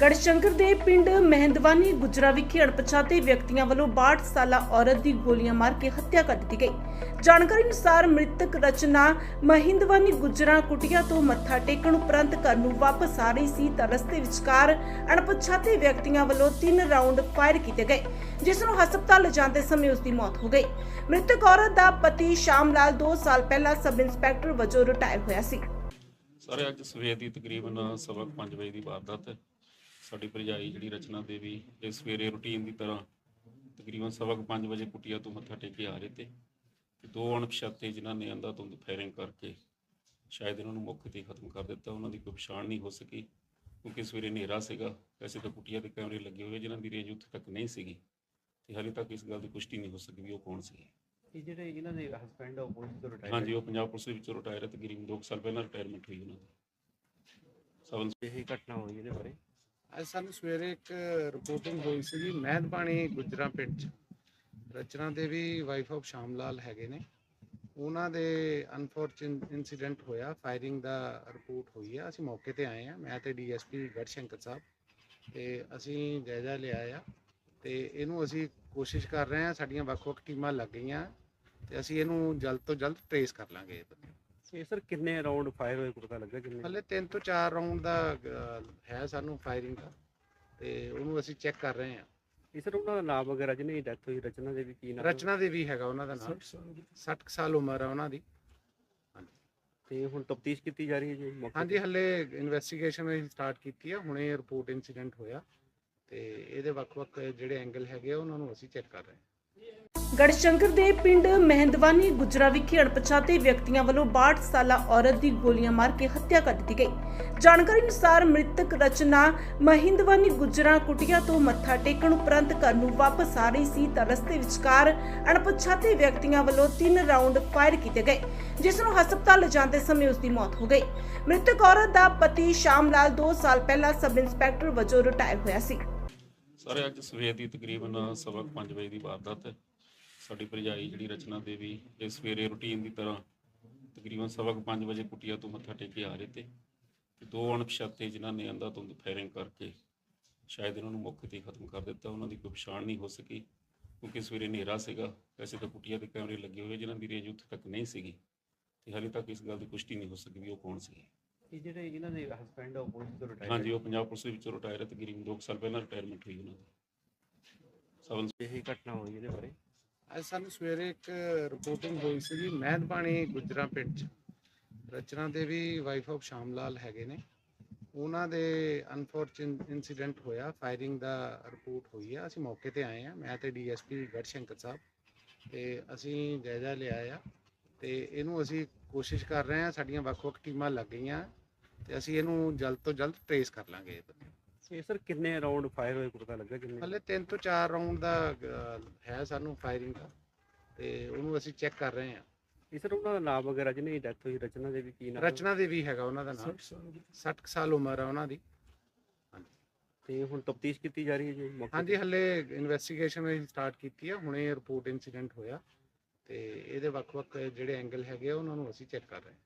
ਗੜਸ਼ੰਕਰ ਦੇ ਪਿੰਡ ਮਹਿੰਦਵਾਨੀ ਗੁਜਰਾ ਵਿਖੇ ਅਣਪਛਾਤੇ ਵਿਅਕਤੀਆਂ ਵੱਲੋਂ 62 ਸਾਲਾ ਔਰਤ ਦੀ ਗੋਲੀਆਂ ਮਾਰ ਕੇ ਹੱਤਿਆ ਕਰ ਦਿੱਤੀ ਗਈ। ਜਾਣਕਾਰੀ ਅਨੁਸਾਰ ਮ੍ਰਿਤਕ ਰਚਨਾ ਮਹਿੰਦਵਾਨੀ ਗੁਜਰਾ ਕੁਟਿਆ ਤੋਂ ਮੱਥਾ ਟੇਕਣ ਉਪਰੰਤ ਘਰ ਨੂੰ ਵਾਪਸ ਆ ਰਹੀ ਸੀ ਤਾਂ ਰਸਤੇ ਵਿਚਕਾਰ ਅਣਪਛਾਤੇ ਵਿਅਕਤੀਆਂ ਵੱਲੋਂ ਤਿੰਨ ਰਾਉਂਡ ਫਾਇਰ ਕੀਤੇ ਗਏ, ਜਿਸ ਨੂੰ ਹਸਪਤਾਲ ਲਿਜਾਂਦੇ ਸਮੇਂ ਉਸ ਦੀ ਮੌਤ ਹੋ ਗਈ। ਮ੍ਰਿਤਕ ਔਰਤ ਦਾ ਪਤੀ ਸ਼ਾਮ ਲਾਲ 2 ਸਾਲ ਪਹਿਲਾਂ ਸਬ ਇੰਸਪੈਕਟਰ ਵਜੋਂ ਰਿਟਾਇਰ ਹੋਇਆ ਸੀ। ਸਾਰੇ, ਅੱਜ ਸਵੇਰ ਦੀ ਤਕਰੀਬਨ ਸਵਾ ਕੁ ਪੰਜ ਵਜੇ ਦੀ ਵਾਰਦਾਤ ਹੈ। ਸਾਡੀ ਭਰਜਾਈ ਜਿਹੜੀ ਰਚਨਾ ਦੇਵੀ ਇਹ ਸਵੇਰੇ ਰੁਟੀਨ ਦੀ ਤਰ੍ਹਾਂ ਤਕਰੀਬਨ ਸਵਾ ਕੁ ਪੰਜ ਵਜੇ ਕੁਟੀਆ ਤੋਂ ਮੱਥਾ ਟੇਕ ਕੇ ਆ ਰਹੇ ਤੇ ਤੇ ਦੋ ਅਣਪਛਾਤੇ ਜਿਨ੍ਹਾਂ ਨੇ ਅੰਦਾ ਤੋਂ ਫਾਇਰਿੰਗ ਕਰਕੇ ਸ਼ਾਇਦ ਇਹਨਾਂ ਨੂੰ ਮੌਕੇ ਤੇ ਖਤਮ ਕਰ ਦਿੱਤਾ ਉਹਨਾਂ ਦੀ ਕੋਈ ਪਛਾਣ ਨਹੀਂ ਹੋ ਸਕੀ ਕਿਉਂਕਿ ਸਵੇਰੇ ਹਨੇਰਾ ਸੀਗਾ ਵੈਸੇ ਤਾਂ ਕੁਟੀਆ ਦੇ ਕੈਮਰੇ ਲੱਗੇ ਹੋਏ ਜਿਨ੍ਹਾਂ ਦੀ ਰੇਂਜ ਉੱਥੇ ਤੱਕ ਨਹੀਂ ਸੀਗੀ ਤੇ ਹਾਲੇ ਤੱਕ ਇਸ ਗੱਲ ਦੀ ਪੁਸ਼ਟੀ ਨਹੀਂ ਹੋ ਸਕੀ ਵੀ ਉਹ ਕੌਣ ਸੀ। ਇਹ ਜਿਹੜੇ ਇਹਨਾਂ ਦੇ ਹਸਬੰਡ ਆ ਉਹ ਪੁਲਿਸ ਤੋਂ ਰਿਟਾਇਰ ਹਾਂਜੀ ਉਹ ਪੰਜਾਬ ਪੁਲਿਸ ਦੇ ਵਿੱਚੋਂ ਰਿਟਾਇਰ ਹੈ ਤਕਰੀਬਨ 2 ਸਾਲ ਪਹਿਲਾਂ ਰਿਟਾਇਰਮੈਂਟ ਹੋਈ ਉਹਨਾਂ ਦੀ। ਸਬ ਇਹ ਘਟਨਾ ਹੋਈ ਇਹਦੇ ਬਾਰੇ? ਅੱਜ ਸਾਨੂੰ ਸਵੇਰੇ ਇੱਕ ਰਿਪੋਰਟਿੰਗ ਹੋਈ ਸੀਗੀ ਮਹਿਦਬਾਣੀ ਗੁਜਰਾ ਪਿੰਡ ਚ। ਰਚਨਾ ਦੇਵੀ ਵਾਈਫ ਆਫ ਸ਼ਾਮ ਲਾਲ ਹੈਗੇ ਨੇ। ਉਹਨਾਂ ਦੇ ਅਨਫੋਰਚੂਨ ਇਨਸੀਡੈਂਟ ਹੋਇਆ ਫਾਇਰਿੰਗ ਦਾ ਰਿਪੋਰਟ ਹੋਈ ਆ। ਅਸੀਂ ਮੌਕੇ ਤੇ ਆਏ ਆ। ਮੈਂ ਤੇ ਡੀਐਸਪੀ ਗੜਸ਼ੰਕਰ ਸਾਹਿਬ। ਤੇ ਅਸੀਂ ਜਾਇਜ਼ਾ ਲਿਆ ਆ। ਤੇ ਇਹਨੂੰ ਅਸੀਂ ਕੋਸ਼ਿਸ਼ ਕਰ ਰਹੇ ਆ, ਸਾਡੀਆਂ ਵੱਖ-ਵੱਖ ਟੀਮਾਂ ਲੱਗ ਗਈਆਂ। ਤੇ ਅਸੀਂ ਇਹਨੂੰ ਜਲਦ ਤੋਂ ਜਲਦ ਟ੍ਰੇਸ ਕਰ ਲਾਂਗੇ। ਇਹ ਸਰ ਕਿੰਨੇ ਰਾਉਂਡ ਫਾਇਰ ਹੋਏ ਪਤਾ ਲੱਗਾ ਕਿੰਨੇ? ਹਲੇ 3 ਤੋਂ 4 ਰਾਉਂਡ ਦਾ ਅਹ, ਹੈ ਸਾਨੂੰ ਫਾਇਰਿੰਗ ਦਾ। ਤੇ ਉਹਨੂੰ ਅਸੀਂ ਚੈੱਕ ਕਰ ਰਹੇ ਆ ਇਹ ਸਰ ਉਹਨਾਂ ਦਾ ਨਾਮ ਵਗੈਰਾ ਜਿਹਨੇ ਡੈਥ ਹੋਈ ਰਚਨਾ ਦੇ ਵੀ ਕੀ ਨਾਮ? ਰਚਨਾ ਦੇਵੀ ਹੈਗਾ ਉਹਨਾਂ ਦਾ ਨਾਮ। 60 ਕੁ ਸਾਲ ਉਮਰ ਹੈ ਉਹਨਾਂ ਦੀ। ਤੇ ਹੁਣ ਤਫਤੀਸ਼ ਕੀਤੀ ਜਾ ਰਹੀ ਹੈ ਜੀ ਮੌਕੇ? ਹਾਂਜੀ ਹੱਲੇ ਇਨਵੈਸਟੀਗੇਸ਼ਨ ਅਸੀਂ ਸਟਾਰਟ ਕੀਤੀ ਹੈ ਹੁਣੇ ਰਿਪੋਰਟ ਇਨਸੀਡੈਂਟ ਹੋਇਆ। ਤੇ ਇਹਦੇ ਵੱਖ-ਵੱਖ ਜਿਹੜੇ ਐਂਗਲ ਹੈਗੇ ਆ, ਉਹਨਾਂ ਨੂੰ ਅਸੀਂ ਚੈੱਕ ਕਰ ਰਹੇ ਹਾਂ। ਗੜਸ਼ੰਕਰ ਦੇ ਪਿੰਡ ਮਹਿੰਦਵਾਨੀ ਗੁਜਰਾ ਵਿਖੇ ਅਣਪਛਾਤੇ ਵਿਅਕਤੀਆਂ ਵੱਲੋਂ 62 ਸਾਲਾ ਔਰਤ ਦੀ ਗੋਲੀਆਂ ਮਾਰ ਕੇ ਹੱਤਿਆ ਕਰ ਦਿੱਤੀ ਗਈ। ਜਾਣਕਾਰੀ ਅਨੁਸਾਰ ਮ੍ਰਿਤਕ ਰਚਨਾ ਮਹਿੰਦਵਾਨੀ ਗੁਜਰਾ ਕੁਟਿਆ ਤੋਂ ਮੱਥਾ ਟੇਕਣ ਉਪਰੰਤ ਘਰ ਨੂੰ ਵਾਪਸ ਆ ਰਹੀ ਸੀ ਤਾਂ ਰਸਤੇ ਵਿਚਕਾਰ ਅਣਪਛਾਤੇ ਵਿਅਕਤੀਆਂ ਵੱਲੋਂ ਤਿੰਨ ਰਾਉਂਡ ਫਾਇਰ ਕੀਤੇ ਗਏ, ਜਿਸ ਨੂੰ ਹਸਪਤਾਲ ਲਿਜਾਂਦੇ ਸਮੇਂ ਉਸ ਦੀ ਮੌਤ ਹੋ ਗਈ। ਮ੍ਰਿਤਕ ਔਰਤ ਦਾ ਪਤੀ ਸ਼ਾਮ ਲਾਲ 2 ਸਾਲ ਪਹਿਲਾਂ ਸਬ ਇੰਸਪੈਕਟਰ ਵਜੋਂ ਰਿਟਾਇਰ ਹੋਇਆ ਸੀ। ਸਾਰੇ, ਅੱਜ ਸਵੇਰ ਦੀ ਤਕਰੀਬਨ ਸਵਾ ਕੁ ਪੰਜ ਵਜੇ ਦੀ ਵਾਰਦਾਤ ਹੈ। ਸਾਡੀ ਭਰਜਾਈ ਜਿਹੜੀ ਰਚਨਾ ਦੇਵੀ ਇਹ ਸਵੇਰੇ ਰੁਟੀਨ ਦੀ ਤਰ੍ਹਾਂ ਤਕਰੀਬਨ ਸਵਾ ਕੁ ਪੰਜ ਵਜੇ ਕੁਟੀਆ ਤੋਂ ਮੱਥਾ ਟੇਕ ਕੇ ਆ ਰਹੇ ਤੇ ਤੇ ਦੋ ਅਣਪਛਾਤੇ ਜਿਨ੍ਹਾਂ ਨੇ ਅੰਦਾ ਤੋਂ ਫਾਇਰਿੰਗ ਕਰਕੇ ਸ਼ਾਇਦ ਇਹਨਾਂ ਨੂੰ ਮੌਕੇ ਤੇ ਖਤਮ ਕਰ ਦਿੱਤਾ ਉਹਨਾਂ ਦੀ ਕੋਈ ਪਛਾਣ ਨਹੀਂ ਹੋ ਸਕੀ ਕਿਉਂਕਿ ਸਵੇਰੇ ਹਨੇਰਾ ਸੀਗਾ ਵੈਸੇ ਤਾਂ ਕੁਟੀਆ ਦੇ ਕੈਮਰੇ ਲੱਗੇ ਹੋਏ ਜਿਨ੍ਹਾਂ ਦੀ ਰੇਂਜ ਉੱਥੇ ਤੱਕ ਨਹੀਂ ਸੀਗੀ ਤੇ ਹਾਲੇ ਤੱਕ ਇਸ ਗੱਲ ਦੀ ਪੁਸ਼ਟੀ ਨਹੀਂ ਹੋ ਸਕੀ ਵੀ ਉਹ ਕੌਣ ਸੀ ਇਹ ਜਿਹੜੇ ਇਹਨਾਂ ਦੇ ਹਸਬੰਡ ਆ ਉਹ ਪੁਲਿਸ ਤੋਂ ਰਿਟਾਇਰ ਹਾਂਜੀ ਉਹ ਪੰਜਾਬ ਪੁਲਿਸ ਦੇ ਵਿੱਚੋਂ ਰਿਟਾਇਰ ਹੈ ਤਕਰੀਬਨ 2 ਸਾਲ ਪਹਿਲਾਂ ਰਿਟਾਇਰਮੈਂਟ ਹੋਈ ਉਹਨਾਂ ਦੀ। ਸਬ ਇਹ ਘਟਨਾ ਹੋਈ ਇਹਦੇ ਬਾਰੇ। ਅੱਜ ਸਾਨੂੰ ਸਵੇਰੇ ਇੱਕ ਰਿਪੋਰਟਿੰਗ ਹੋਈ ਸੀਗੀ ਮਹਿਦਬਾਣੀ ਗੁਜਰਾ ਪਿੰਡ ਚ। ਰਚਨਾ ਦੇਵੀ ਵਾਈਫ ਆਫ ਸ਼ਾਮ ਲਾਲ ਹੈਗੇ ਨੇ। ਉਹਨਾਂ ਦੇ ਅਨਫੋਰਚੂਨ ਇਨਸੀਡੈਂਟ ਹੋਇਆ। ਫਾਇਰਿੰਗ ਦਾ ਰਿਪੋਰਟ ਹੋਈ ਆ। ਅਸੀਂ ਮੌਕੇ ਤੇ ਆਏ ਆ। ਮੈਂ ਤੇ ਡੀਐਸਪੀ ਗੜਸ਼ੰਕਰ ਸਾਹਿਬ। ਤੇ ਅਸੀਂ ਜਾਇਜ਼ਾ ਲਿਆ ਆ। ਤੇ ਇਹਨੂੰ ਅਸੀਂ ਕੋਸ਼ਿਸ਼ ਕਰ ਰਹੇ ਆ। ਸਾਡੀਆਂ ਵੱਖ-ਵੱਖ ਟੀਮਾਂ ਲੱਗ ਗਈਆਂ। ਤੇ ਅਸੀਂ ਇਹਨੂੰ ਜਲਦ ਤੋਂ ਜਲਦ ਟ੍ਰੇਸ ਕਰ ਲਾਂਗੇ ਇਹ ਸਰ ਕਿੰਨੇ ਰਾਉਂਡ ਫਾਇਰ ਹੋਏ ਪਤਾ ਲੱਗਾ ਕਿੰਨੇ? ਹਲੇ 3 ਤੋਂ 4 ਰਾਉਂਡ ਦਾ ਅਹ, ਹੈ ਸਾਨੂੰ ਫਾਇਰਿੰਗ ਦਾ। ਤੇ ਉਹਨੂੰ ਅਸੀਂ ਚੈੱਕ ਕਰ ਰਹੇ ਆ ਇਹ ਸਰ ਉਹਨਾਂ ਦਾ ਨਾਮ ਵਗੈਰਾ ਜਿਹਨੇ ਡੈਥ ਹੋਈ ਰਚਨਾ ਦੇ ਵੀ ਕੀ ਨਾਮ? ਰਚਨਾ ਦੇਵੀ ਹੈਗਾ ਉਹਨਾਂ ਦਾ ਨਾਮ। 60 ਕੁ ਸਾਲ ਉਮਰ ਹੈ ਉਹਨਾਂ ਦੀ। ਤੇ ਹੁਣ ਤਫਤੀਸ਼ ਕੀਤੀ ਜਾ ਰਹੀ ਹੈ ਜੀ ਮੌਕੇ ਹਾਂਜੀ? ਹੱਲੇ ਇਨਵੈਸਟੀਗੇਸ਼ਨ ਅਸੀਂ ਸਟਾਰਟ ਕੀਤੀ ਹੈ ਹੁਣੇ ਰਿਪੋਰਟ ਇਨਸੀਡੈਂਟ ਹੋਇਆ। ਤੇ ਇਹਦੇ ਵੱਖ-ਵੱਖ ਜਿਹੜੇ ਐਂਗਲ ਹੈਗੇ ਆ, ਉਹਨਾਂ ਨੂੰ ਅਸੀਂ ਚੈੱਕ ਕਰ ਰਹੇ ਹਾਂ।